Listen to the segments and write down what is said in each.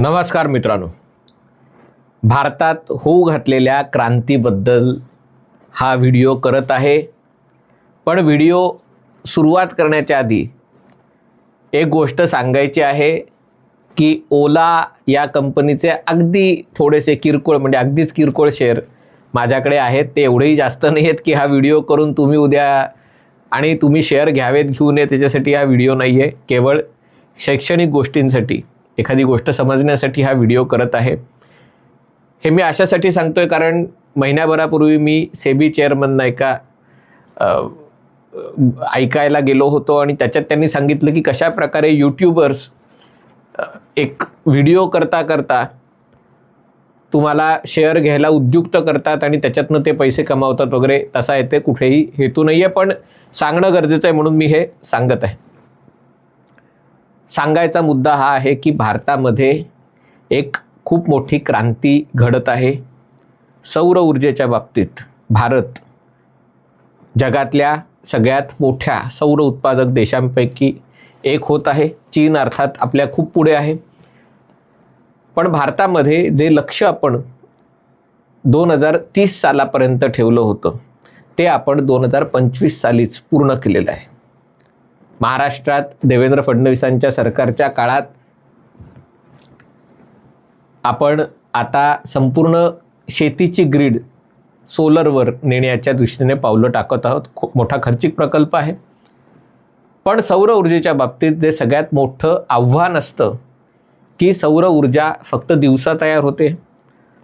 नमस्कार मित्रांनो. भारतात होऊ घातलेल्या क्रांतीबद्दल हा व्हिडिओ करत आहे. पण व्हिडिओ सुरुवात करण्याच्या आधी एक गोष्ट सांगायची आहे की ओला या कंपनीचे अगदी थोडेसे किरकोळ म्हणजे अगदीच किरकोळ शेअर माझ्याकडे आहेत ते एवढेही जास्त नाही आहेत की हा व्हिडिओ करून तुम्ही उद्या आणि तुम्ही शेअर घ्यावेत घेऊ नये त्याच्यासाठी हा व्हिडिओ नाही आहे केवळ शैक्षणिक गोष्टींसाठी एखादी गोष्ट समजण्यासाठी हा व्हिडिओ करत आहे. हे मी अशासाठी सांगतो आहे कारण महिन्याभरापूर्वी मी सेबी चेअरमधनं एका ऐकायला गेलो होतो आणि त्याच्यात त्यांनी सांगितलं की कशा प्रकारे यूट्यूबर्स एक व्हिडिओ करता करता तुम्हाला शेअर घ्यायला उद्युक्त करतात आणि त्याच्यातनं ते पैसे कमावतात वगैरे तसा येते कुठेही हेतू नाही आहे पण सांगणं गरजेचं आहे म्हणून मी हे सांगत आहे. सांगायचा मुद्दा हा आहे की भारतामध्ये एक खूप मोठी क्रांती घडत आहे. सौर ऊर्जेच्या बाबतीत भारत जगातल्या सगळ्यात मोठ्या सौर उत्पादक देशांपैकी एक होत आहे. चीन अर्थात आपल्या खूप पुढे आहे. पण भारतामध्ये जे लक्ष आपण दोन हजार तीस सालापर्यंत ठेवलं होतं ते आपण दोन हजार पंचवीस सालीच पूर्ण केलेलं आहे. महाराष्ट्रात देवेंद्र फडणवीसांच्या सरकारच्या काळात आपण आता संपूर्ण शेतीची ग्रीड सोलरवर नेण्याच्या दृष्टीने पावलं टाकत आहोत. खूप मोठा खर्चिक प्रकल्प आहे. पण सौर ऊर्जेच्या बाबतीत जे सगळ्यात मोठं आव्हान असतं की सौर ऊर्जा फक्त दिवसा तयार होते.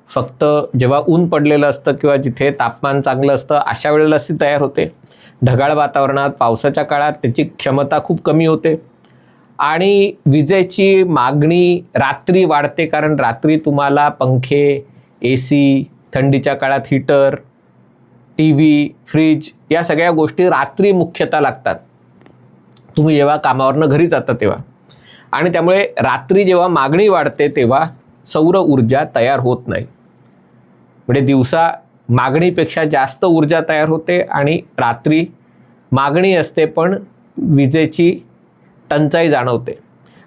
फक्त जेव्हा ऊन पडलेलं असतं किंवा जिथे तापमान चांगलं असतं अशा वेळेलाच ती तयार होते. ढगाळ वातावरणात पावसाच्या काळात त्याची क्षमता खूप कमी होते. आणि विजेची मागणी रात्री वाढते कारण रात्री तुम्हाला पंखे ए सी थंडीच्या काळात हीटर टी व्ही फ्रीज या सगळ्या गोष्टी रात्री मुख्यतः लागतात. तुम्ही जेव्हा कामावरनं घरी जाता तेव्हा. आणि त्यामुळे रात्री जेव्हा मागणी वाढते तेव्हा सौर ऊर्जा तयार होत नाही. म्हणजे दिवसा मागणीपेक्षा जास्त ऊर्जा तयार होते आणि रात्री मागणी असते पण विजेची टंचाई जाणवते.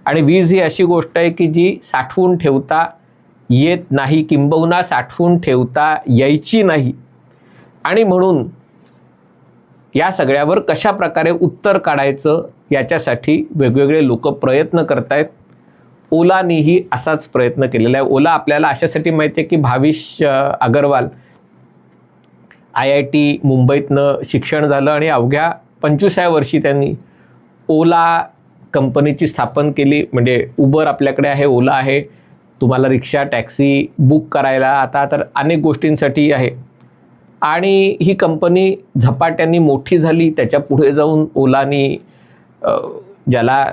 आणि वीज ही अशी गोष्ट आहे की जी साठवून ठेवता येत नाही किंबहुना साठवून ठेवता यायची नाही. आणि म्हणून या सगळ्यावर कशा प्रकारे उत्तर काढायचं याच्यासाठी वेगवेगळे लोक प्रयत्न करतायत. ओलानीही असाच प्रयत्न केलेला आहे. ओला आपल्याला अशासाठी माहिती आहे की Bhavish Agarwal I I T मुंबईतनं शिक्षण झालं आणि अवघ्या पंचवीसाव्या वर्षी त्यांनी ओला कंपनीची स्थापन केली. म्हणजे उबर आपल्याकडे आहे ओला आहे. तुम्हाला रिक्षा टॅक्सी बुक करायला आता तर अनेक गोष्टींसाठी आहे. आणि ही कंपनी झपाट्याने मोठी झाली. त्याच्या पुढे जाऊन ओलानी ज्याला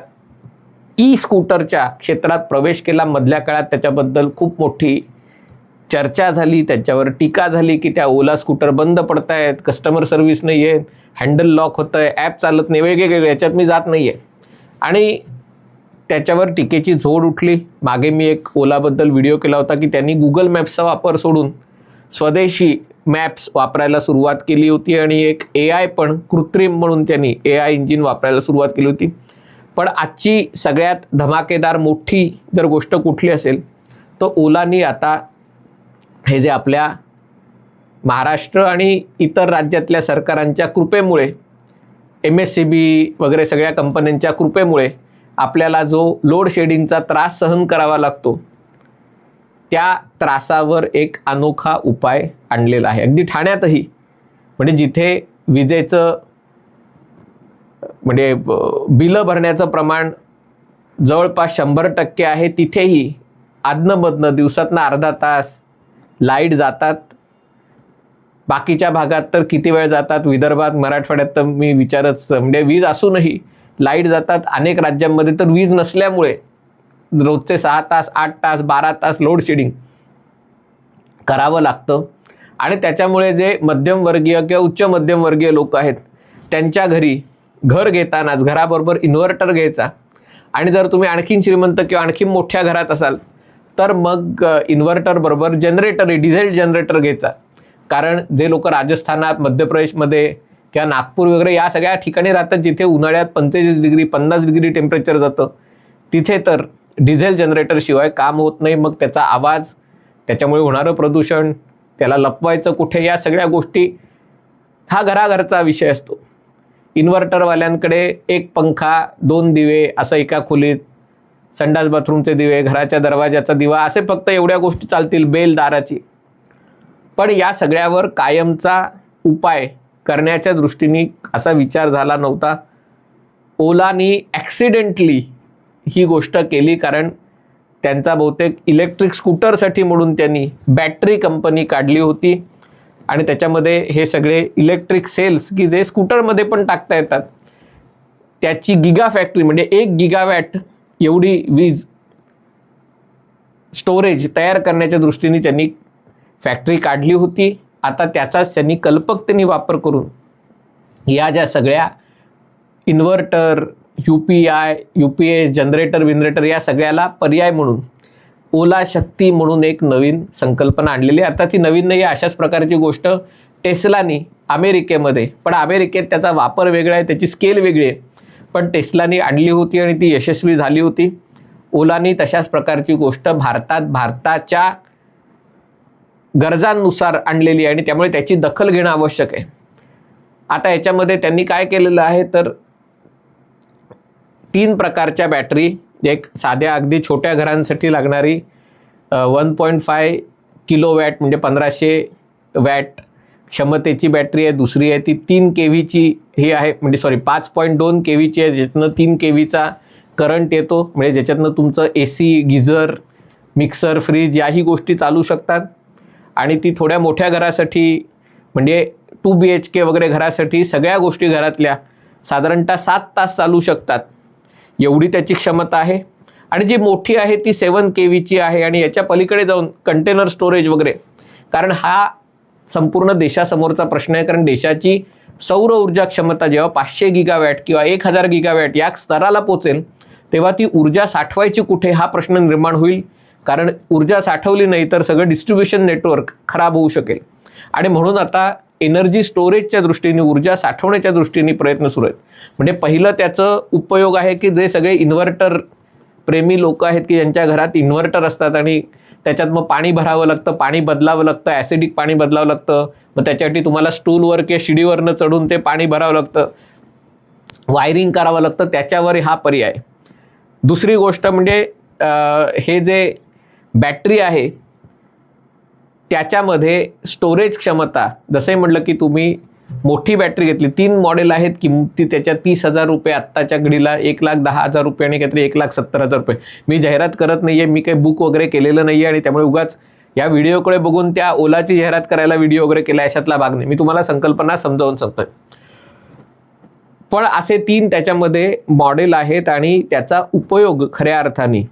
ई स्कूटरच्या क्षेत्रात प्रवेश केला. मधल्या काळात त्याच्याबद्दल खूप मोठी चर्चा झाली. त्याच्यावर टीका झाली की त्या ओला स्कूटर बंद पडत आहेत कस्टमर सर्व्हिस नाही आहेत हँडल लॉक होतं आहे ॲप चालत नाही वेगवेगळे याच्यात मी जात नाही आहे आणि त्याच्यावर टीकेची झोड उठली. मागे मी एक ओलाबद्दल व्हिडिओ केला होता की त्यांनी गुगल मॅप्सचा वापर सोडून स्वदेशी मॅप्स वापरायला सुरुवात केली होती आणि एक ए आय पण कृत्रिम म्हणून त्यांनी ए आय इंजिन वापरायला सुरुवात केली होती. पण आजची सगळ्यात धमाकेदार मोठी जर गोष्ट कुठली असेल तर ओलानी आता हे जे आपल्या महाराष्ट्र आणि इतर राज्यातल्या सरकारांच्या कृपेमुळे एम एस सी बी वगैरे सगळ्या कंपन्यांच्या कृपेमुळे आपल्याला जो लोड शेडिंगचा त्रास सहन करावा लागतो त्या त्रासावर एक अनोखा उपाय आणलेला आहे. अगदी ठाण्यातही म्हणजे जिथे विजेचं म्हणजे बिलं भरण्याचं प्रमाण जवळपास शंभर टक्के आहे तिथेही आदनमधनं दिवसातनं अर्धा तास लाइट जातात. बाकीच्या भागात तर किती वेळ जातात? विदर्भात मराठवाड्यात तर मी विचारच म्हणजे वीज असूनही लाइट जातात. अनेक राज्यांमध्ये तर वीज नसल्यामुळे रोजचे सहा तास आठ तास बारा तास लोड शेडिंग करावं लागतं. आणि त्याच्यामुळे जे मध्यमवर्गीय किंवा उच्च मध्यमवर्गीय लोक आहेत त्यांच्या घरी घर घेतानाच घराबरोबर इन्व्हर्टर घ्यायचा. आणि जर तुम्ही आणखीन श्रीमंत किंवा आणखीन मोठ्या घरात असाल तर मग इन्व्हर्टरबरोबर जनरेटर डिझेल जनरेटर घ्यायचा. कारण जे लोक राजस्थानात मध्य प्रदेशमध्ये किंवा नागपूर वगैरे या सगळ्या ठिकाणी राहतात जिथे उन्हाळ्यात पंचेचाळीस डिग्री पन्नास डिग्री टेम्परेचर जातं तिथे तर डिझेल जनरेटरशिवाय काम होत नाही मग त्याचा आवाज त्याच्यामुळे होणारं प्रदूषण त्याला लपवायचं कुठे या सगळ्या गोष्टी हा घराघरचा विषय असतो. इन्व्हर्टरवाल्यांकडे एक पंखा दोन दिवे असं एका खोलीत संडास बाथरूमचे दिवे घराच्या दरवाजाचा दिवा असे फक्त एवढ्या गोष्टी चालतील बेल दाराची. पण या सगळ्यावर कायमचा उपाय करण्याच्या दृष्टीने असा विचार झाला नव्हता. ओलानी ॲक्सिडेंटली ही गोष्ट केली कारण त्यांचा बहुतेक इलेक्ट्रिक स्कूटरसाठी म्हणून त्यांनी बॅटरी कंपनी काढली होती. आणि त्याच्यामध्ये हे सगळे इलेक्ट्रिक सेल्स की जे स्कूटरमध्ये पण टाकता येतात. त्याची गिगा फॅक्टरी म्हणजे एक गिगावॅट एवढी वीज स्टोरेज तयार करण्याच्या दृष्टीने त्यांनी फॅक्टरी काढली होती. आता त्याचाच त्यांनी कल्पकतेने वापर करून या ज्या सगळ्या inverter U P I U P S generator विनरेटर या सगळ्याला पर्याय म्हणून ओला शक्ती म्हणून एक नवीन संकल्पना आणलेली आहे. आता ती नवीन नाही आहे अशाच प्रकारची गोष्ट टेस्लानी अमेरिकेमध्ये पण अमेरिकेत त्याचा वापर वेगळा आहे त्याची स्केल वेगळी आहे. पण टेस्लानी आणली होती आणि ती यशस्वी झाली होती. ओलानी तशाच प्रकारची गोष्ट भारतात भारताच्या गरजांनुसार आणलेली आहे आणि त्यामुळे त्याची दखल घेणं आवश्यक आहे. आता याच्यामध्ये त्यांनी काय केलेलं आहे तर तीन प्रकारच्या बॅटरी एक साध्या अगदी छोट्या घरांसाठी लागणारी one point five kilo watt म्हणजे पंधराशे वॅट क्षमतेची बॅटरी आहे. दुसरी आहे ती तीन के व्हीची ही आहे. म्हणजे सॉरी पाच पॉईंट दोन के व्हीची आहे. ज्याच्यातनं तीन के व्हीचा करंट येतो. म्हणजे ज्याच्यातनं तुमचं A C geyser mixer fridge याही गोष्टी चालू शकतात. आणि ती थोड्या मोठ्या घरासाठी म्हणजे टू बी एच के वगैरे घरासाठी सगळ्या गोष्टी घरातल्या साधारणतः सात तास चालू शकतात. एवढी त्याची क्षमता आहे. आणि जी मोठी आहे ती सेवन के व्हीची आहे आणि याच्या पलीकडे जाऊन कंटेनर स्टोरेज वगैरे. कारण हा संपूर्ण देशासमोरचा प्रश्न आहे. कारण देशाची सौर ऊर्जा क्षमता जेव्हा पाचशे गिगावॅट किंवा एक हजार गिगावॅट या स्तराला पोचेल तेव्हा ती ऊर्जा साठवायची कुठे हा प्रश्न निर्माण होईल. कारण ऊर्जा साठवली नाही तर सगळं डिस्ट्रीब्युशन नेटवर्क खराब होऊ शकेल. आणि म्हणून आता एनर्जी स्टोरेजच्या दृष्टीने ऊर्जा साठवण्याच्या दृष्टीने प्रयत्न सुरू आहेत. म्हणजे पहिलं त्याचं उपयोग आहे की जे सगळे इन्व्हर्टर प्रेमी लोक आहेत की ज्यांच्या घरात इन्व्हर्टर असतात आणि त्याच्यात मग पाणी भरावं लागतं पाणी बदलावं लागतं ॲसिडिक पाणी बदलावं लागतं. मग त्याच्यासाठी तुम्हाला स्टूलवर किंवा शिडीवरनं चढून ते पाणी भरावं लागतं. वायरिंग करावं लागतं त्याच्यावर हा पर्याय दुसरी गोष्ट म्हणजे हे जे बॅटरी आहे त्याच्यामध्ये स्टोरेज क्षमता जसंही म्हटलं की तुम्ही मोठी बॅटरी घेतली तीन मॉडेल आहेत किमती त्याच्या तीस हजार रुपये आत्ताच्या घडीला एक लाख दहा हजार रुपये आणि काहीतरी एक लाख सत्तर हजार रुपये. मी जाहिरात करत नाही आहे मी काही बुक वगैरे केलेलं नाही आहे आणि त्यामुळे उगाच या व्हिडिओकडे बघून त्या ओलाची जाहिरात करायला व्हिडिओ वगैरे केला अशातला भाग नाही. मी तुम्हाला संकल्पना समजावून सांगतोय. पण असे तीन त्याच्यामध्ये मॉडेल आहेत आणि त्याचा उपयोग खऱ्या अर्थाने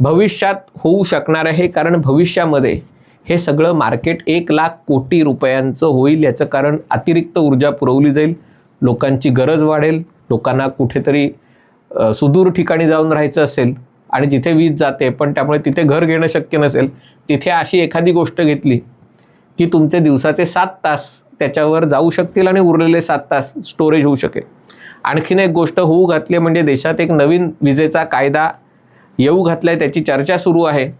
भविष्यात होऊ शकणार आहे कारण भविष्यामध्ये हे सगळं मार्केट एक लाख कोटी रुपयांचं होईल याचं कारण अतिरिक्त ऊर्जा पुरवली जाईल लोकांची गरज वाढेल लोकांना कुठेतरी सुदूर ठिकाणी जाऊन राहायचं असेल आणि जिथे वीज जाते पण त्यामुळे तिथे घर घेणं शक्य नसेल तिथे अशी एखादी गोष्ट घेतली की तुमचे दिवसाचे सात तास त्याच्यावर जाऊ शकतील आणि उरलेले सात तास स्टोरेज होऊ शकेल. आणखीन एक गोष्ट होऊ घातली म्हणजे देशात एक नवीन विजेचा कायदा येऊ घातला आहे त्याची चर्चा सुरू आहे.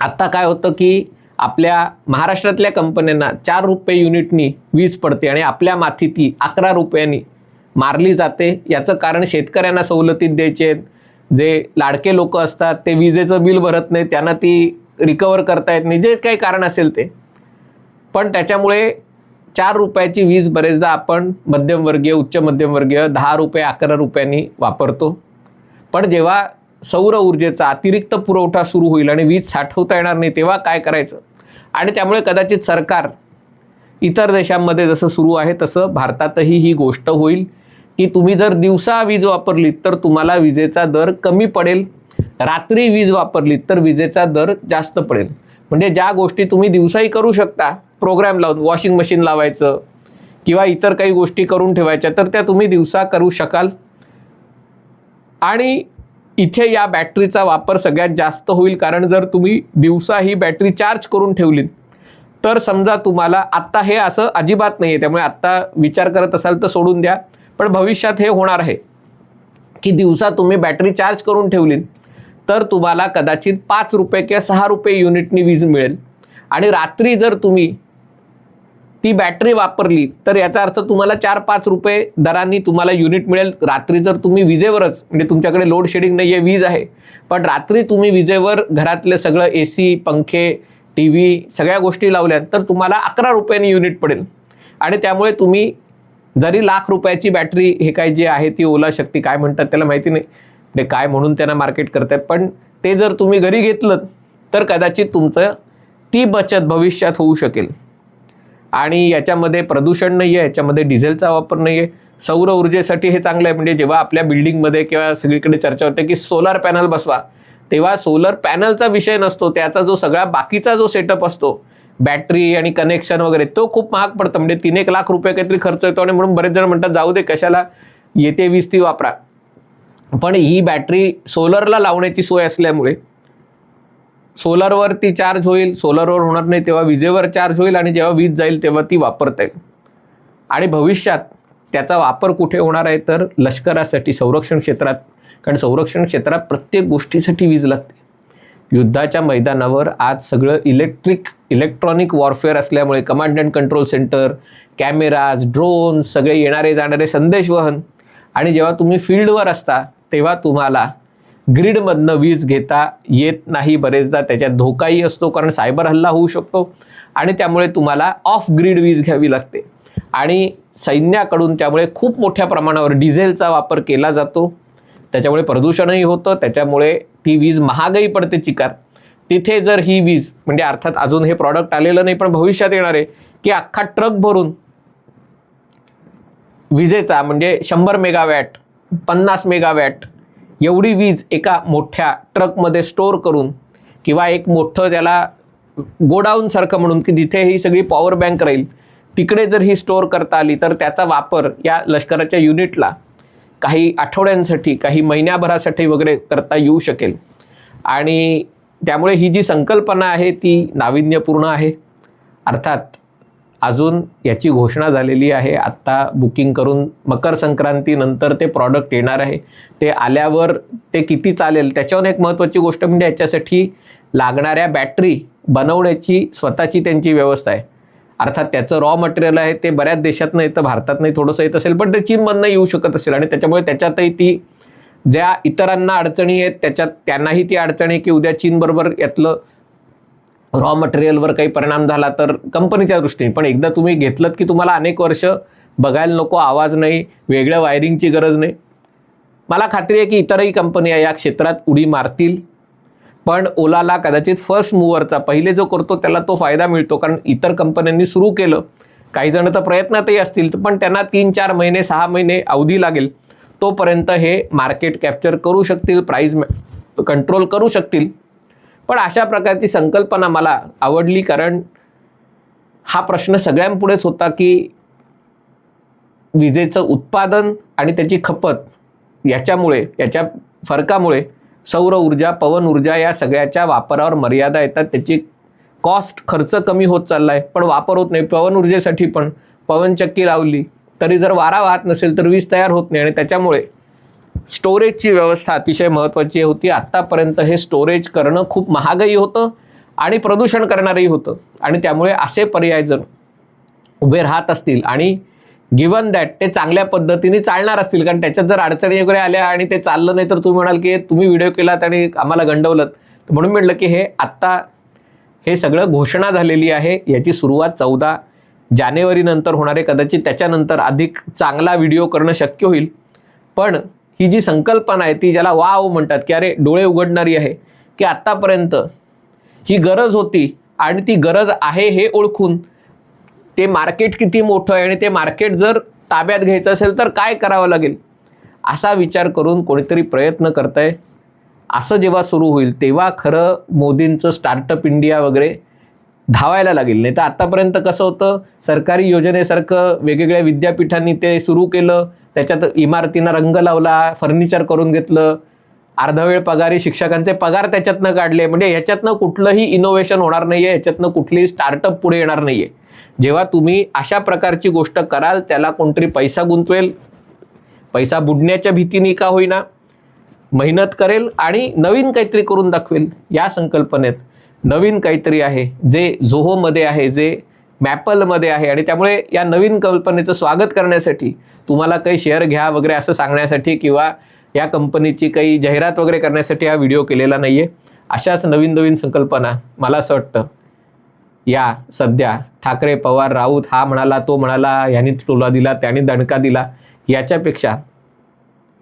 आत्ता काय होतं की आपल्या महाराष्ट्रातल्या कंपन्यांना चार रुपये युनिटनी वीज पडते आणि आपल्या माथी ती अकरा रुपयांनी मारली जाते. याचं कारण शेतकऱ्यांना सवलतीत द्यायचे आहेत. जे लाडके लोक असतात ते विजेचं बिल भरत नाही त्यांना ती रिकवर करता येत नाही. जे काही कारण असेल ते. पण त्याच्यामुळे चार रुपयाची वीज बरेचदा आपण मध्यमवर्गीय उच्च मध्यमवर्गीय दहा रुपये अकरा रुपयांनी वापरतो. पण जेव्हा सौर ऊर्जेचा अतिरिक्त पुरवठा सुरू होईल आणि वीज साठवता येणार नाही तेव्हा काय करायचं? आणि त्यामुळे कदाचित सरकार इतर देशांमध्ये जसं सुरू आहे तसं भारतातही ही गोष्ट होईल की तुम्ही जर दिवसा वीज वापरलीत तर तुम्हाला विजेचा दर कमी पडेल. रात्री वीज वापरलीत तर विजेचा दर जास्त पडेल. म्हणजे ज्या गोष्टी तुम्ही दिवसाही करू शकता प्रोग्राम लावून वॉशिंग मशीन लावायचं किंवा इतर काही गोष्टी करून ठेवायच्या तर त्या तुम्ही दिवसा करू शकाल. आणि इथे या बॅटरीचा वापर सगळ्यात जास्त होईल कारण जर तुम्ही दिवसा ही बॅटरी चार्ज करून ठेवलीत तर समजा तुम्हाला आत्ता हे असं अजिबात नाही आहे त्यामुळे आत्ता विचार करत असाल तर सोडून द्या. पण भविष्यात हे होणार आहे की दिवसा तुम्ही बॅटरी चार्ज करून ठेवली तर तुम्हाला कदाचित पाच रुपये किंवा सहा रुपये युनिटनी वीज मिळेल. आणि रात्री जर तुम्ही ती बॅटरी वापरली तर याचा अर्थ तुम्हाला चार पाच रुपये दरांनी तुम्हाला युनिट मिळेल. रात्री जर तुम्ही विजेवरच म्हणजे तुमच्याकडे लोड शेडिंग नाही आहे वीज आहे पण रात्री तुम्ही विजेवर घरातले सगळं ए सी पंखे टी व्ही सगळ्या गोष्टी लावल्या तर तुम्हाला अकरा रुपयांनी युनिट पडेल. आणि त्यामुळे तुम्ही जरी लाख रुपयाची बॅटरी हे काय जे आहे ती ओला शक्ती काय म्हणतात त्याला माहिती नाही. म्हणजे काय म्हणून त्यांना मार्केट करतात पण ते जर तुम्ही घरी घेतलं तर कदाचित तुमचं ती बचत भविष्यात होऊ शकेल. आणि याच्यामध्ये प्रदूषण नाही आहे याच्यामध्ये डिझेलचा वापर नाही आहे सौर ऊर्जेसाठी हे चांगलं आहे. म्हणजे जेव्हा आपल्या बिल्डिंगमध्ये किंवा सगळीकडे चर्चा होते की सोलार पॅनल बसवा तेव्हा सोलर पॅनलचा विषय नसतो. त्याचा जो सगळा बाकीचा जो सेटअप असतो बॅटरी आणि कनेक्शन वगैरे तो खूप महाग पडतं. म्हणजे तीन एक लाख रुपये काहीतरी खर्च येतो आणि म्हणून बरेच जण म्हणतात जाऊ दे कशाला येते वीज ती वापरा. पण ही बॅटरी सोलरला लावण्याची सोय असल्यामुळे सोलरवर ती चार्ज होईल सोलरवर होणार नाही तेव्हा विजेवर चार्ज होईल आणि जेव्हा वीज जाईल तेव्हा ती वापरता येईल. आणि भविष्यात त्याचा वापर कुठे होणार आहे तर लष्करासाठी संरक्षण क्षेत्रात. कारण संरक्षण क्षेत्रात प्रत्येक गोष्टीसाठी वीज लागते. युद्धाच्या मैदानावर आज सगळं इलेक्ट्रिक इलेक्ट्रॉनिक वॉरफेअर असल्यामुळे command and control centre cameras drones सगळे येणारे जाणारे संदेशवहन आणि जेव्हा तुम्ही फील्डवर असता तेव्हा तुम्हाला ग्रीडमधनं वीज घेता येत नाही बरेचदा. त्याच्यात धोकाही असतो कारण सायबर हल्ला होऊ शकतो आणि त्यामुळे तुम्हाला ऑफ ग्रीड वीज घ्यावी लागते. आणि सैन्याकडून त्यामुळे खूप मोठ्या प्रमाणावर डिझेलचा वापर केला जातो. त्याच्यामुळे प्रदूषणही होतं त्याच्यामुळे ती वीज महागही पडते चिकार. तिथे जर ही वीज म्हणजे अर्थात अजून हे प्रॉडक्ट आलेलं नाही पण भविष्यात येणार आहे की अख्खा ट्रक भरून विजेचा म्हणजे शंभर मेगावॅट पन्नास मेगावॅट एवढी वीज एका मोठ्या ट्रकमध्ये स्टोअर करून किंवा एक मोठं त्याला गोडाऊनसारखं म्हणून की जिथे ही सगळी पॉवर बँक राहील तिकडे जर ही स्टोअर करता आली तर त्याचा वापर या लष्कराच्या युनिटला काही आठवड्यांसाठी काही महिन्याभरासाठी वगैरे करता येऊ शकेल. आणि त्यामुळे ही जी संकल्पना आहे ती नाविन्यपूर्ण आहे. अर्थात अजून याची घोषणा झालेली आहे. आत्ता बुकिंग करून मकर संक्रांतीनंतर ते प्रॉडक्ट येणार आहे. ते आल्यावर ते किती चालेल? त्याच्यावर एक महत्त्वाची गोष्ट म्हणजे याच्यासाठी लागणाऱ्या बॅटरी बनवण्याची स्वतःची त्यांची व्यवस्था आहे. अर्थात त्याचं रॉ मटेरियल आहे ते बऱ्याच देशातनं तर भारतात नाही थोडंसं येत असेल पण ते चीनमधनं येऊ शकत असेल. आणि त्याच्यामुळे त्याच्यातही ती ज्या इतरांना अडचणी आहेत त्याच्यात त्यांनाही ती अडचणी की उद्या चीनबरोबर यातलं रॉ मटेरियलवर काही परिणाम झाला तर कंपनीच्या दृष्टीने. पण एकदा तुम्ही घेतलं की तुम्हाला अनेक वर्ष बघायला नको आवाज नाही वेगळ्या वायरिंगची गरज नाही. मला खात्री आहे की इतरही कंपन्या या क्षेत्रात उडी मारतील. पण ओलाला कदाचित फर्स्ट मूवरचा पहिले जो करतो त्याला तो फायदा मिळतो कारण इतर कंपन्यांनी सुरू केलं. काही जण तर प्रयत्नातही असतील पण त्यांना तीन चार महिने सहा महिने अवधी लागेल. तोपर्यंत हे मार्केट कॅप्चर करू शकतील प्राईज कंट्रोल करू शकतील. पण अशा प्रकारची संकल्पना मला आवडली कारण हा प्रश्न सगळ्यांपुढेच होता की विजेचं उत्पादन आणि त्याची खपत याच्यामुळे याच्या फरकामुळे सौर ऊर्जा पवन ऊर्जा या सगळ्याच्या वापरावर मर्यादा येतात. त्याची कॉस्ट खर्च कमी होत चालला आहे पण वापर होत नाही. पवन ऊर्जेसाठी पण पवनचक्की लावली तरी जर वारा वाहत नसेल तर वीज तयार होत नाही आणि त्याच्यामुळे स्टोरेजची व्यवस्था अतिशय महत्त्वाची होती. आत्तापर्यंत हे स्टोरेज करणं खूप महागही होतं आणि प्रदूषण करणारही होतं. आणि त्यामुळे असे पर्याय जर उभे राहत असतील आणि गिवन दॅट ते चांगल्या पद्धतीने चालणार असतील कारण त्याच्यात जर अडचणी वगैरे आल्या आणि ते चाललं नाही तर तुम्ही म्हणाल की तुम्ही व्हिडिओ केलात आणि आम्हाला गंडवलं तर म्हणून म्हटलं की हे आत्ता हे सगळं घोषणा झालेली आहे. याची सुरुवात चौदा जानेवारीनंतर होणार आहे. कदाचित त्याच्यानंतर अधिक चांगला व्हिडिओ करणं शक्य होईल. पण ही जी संकल्पना आहे ती ज्याला वाव म्हणतात की अरे डोळे उघडणारी आहे की आत्तापर्यंत ही गरज होती आणि ती गरज आहे हे ओळखून ते मार्केट किती मोठं आहे आणि ते मार्केट जर ताब्यात घ्यायचं असेल तर काय करावं लागेल? असा विचार करून कोणीतरी प्रयत्न करत आहे असं जेव्हा सुरू होईल तेव्हा खरं मोदींचं स्टार्टअप इंडिया वगैरे धावायला लागेल. नाही तर आत्तापर्यंत कसं होतं सरकारी योजनेसारखं वेगवेगळ्या विद्यापीठांनी ते सुरू केलं त्याच्यात इमारतींना रंग लावला फर्निचर करून घेतलं अर्धवेळ पगारी शिक्षकांचे पगार त्याच्यातनं काढले. म्हणजे ह्याच्यातनं कुठलंही इनोव्हेशन होणार नाही आहे ह्याच्यातनं कुठलीही स्टार्टअप पुढे येणार नाही आहे जेव्हा तुम्ही अशा प्रकारची गोष्ट कराल त्याला कोणतरी पैसा गुंतवेल. पैसा बुडण्याच्या भीतीने का होईना. मेहनत करेल आणि नवीन काहीतरी करून दाखवेल. या संकल्पनेत नवीन काहीतरी आहे जे झोहोमध्ये आहे जे मॅपलमध्ये आहे आणि त्यामुळे या नवीन कल्पनेचं स्वागत करण्यासाठी तुम्हाला काही शेअर घ्या वगैरे असं सांगण्यासाठी किंवा या कंपनीची काही जाहिरात वगैरे करण्यासाठी हा व्हिडिओ केलेला नाही आहे अशाच नवीन नवीन संकल्पना मला असं वाटतं. या सध्या ठाकरे पवार राऊत हा म्हणाला तो म्हणाला ह्यानी टोला दिला त्याने दणका दिला याच्यापेक्षा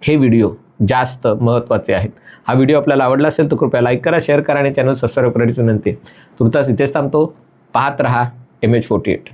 हे व्हिडिओ जास्त महत्त्वाचे आहेत. हा व्हिडिओ आपल्याला आवडला असेल तर कृपया लाईक करा शेअर करा आणि चॅनल सबस्क्राईब करण्याची विनंती तुर्तास इथेच थांबतो. पाहत रहा. M H forty eight